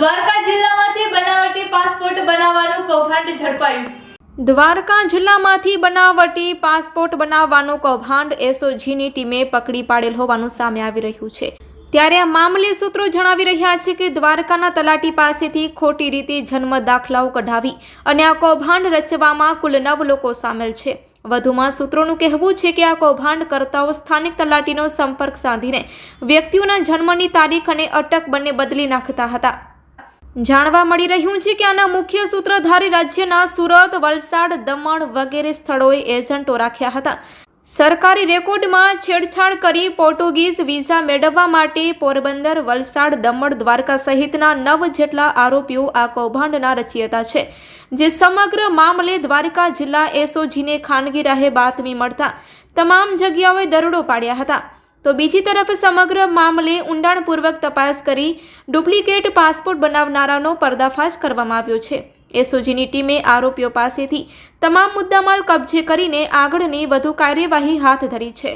દ્વારકા જિલ્લામાંથી બનાવટી પાસપોર્ટ બનાવવાનું કૌભાંડ ઝડપાયું. દ્વારકા જિલ્લામાંથી બનાવટી પાસપોર્ટ બનાવવાનું કૌભાંડ એસઓજીની ટીમે પકડી પાડેલ હોવાનું સામે આવી રહ્યું છે. ત્યારે આ મામલે સૂત્રો જણાવી રહ્યા છે કે દ્વારકાના તલાટી પાસેથી ખોટી રીતે જન્મ દાખલાઓ કઢાવી અને આ કૌભાંડ રચવામાં કુલ નવ લોકો સામેલ છે. વધુમાં સૂત્રોનું કહેવું છે કે આ કૌભાંડ કરતાઓ સ્થાનિક તલાટીનો સંપર્ક સાધીને વ્યક્તિઓના જન્મની તારીખ અને અટક બંને બદલી નાખતા હતા. જાણવા મળી રહ્યું છે કે આના મુખ્ય સૂત્રધારી રાજ્યના સુરત, વલસાડ, દમણ વગેરે સ્થળોએ એજન્ટો રાખ્યા હતા. સરકારી રેકોર્ડમાં છેડછાડ કરી પોર્ટુગીઝ વિઝા મેળવવા માટે પોરબંદર, વલસાડ, દમણ, દ્વારકા સહિતના નવ જેટલા આરોપીઓ આ કૌભાંડના રચયતા છે, જે સમગ્ર મામલે દ્વારકા જિલ્લા એસઓજીને ખાનગી રાહે બાતમી મળતા તમામ જગ્યાઓએ દરોડો પાડ્યા હતા. તો બીજી તરફ સમગ્ર મામલે ઊંડાણપૂર્વક તપાસ કરી ડુપ્લિકેટ પાસપોર્ટ બનાવનારાનો પર્દાફાશ કરવામાં આવ્યો છે. એસઓજીની ટીમે આરોપીઓ પાસેથી તમામ મુદ્દામાલ કબજે કરીને આગળની વધુ કાર્યવાહી હાથ ધરી છે.